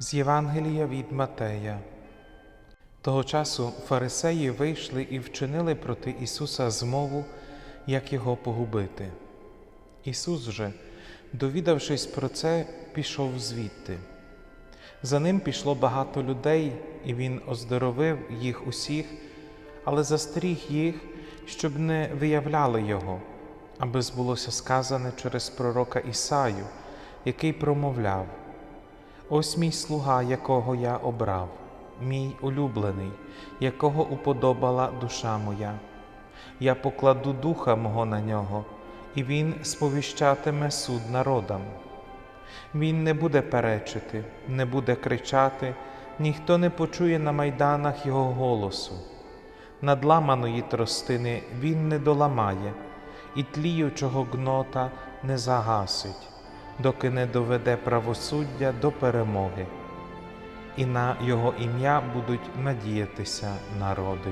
З Євангелія від Матея. Того часу фарисеї вийшли і вчинили проти Ісуса змову, як його погубити. Ісус же, довідавшись про це, пішов звідти. За ним пішло багато людей, і Він оздоровив їх усіх, але застеріг їх, щоб не виявляли Його, аби збулося сказане через пророка Ісаю, який промовляв. Ось мій слуга, якого я обрав, мій улюблений, якого уподобала душа моя. Я покладу духа мого на нього, і він сповіщатиме суд народам. Він не буде перечити, не буде кричати, ніхто не почує на майданах його голосу. Надламаної тростини він не доламає, і тліючого гнота не загасить, доки не доведе правосуддя до перемоги, і на його ім'я будуть надіятися народи.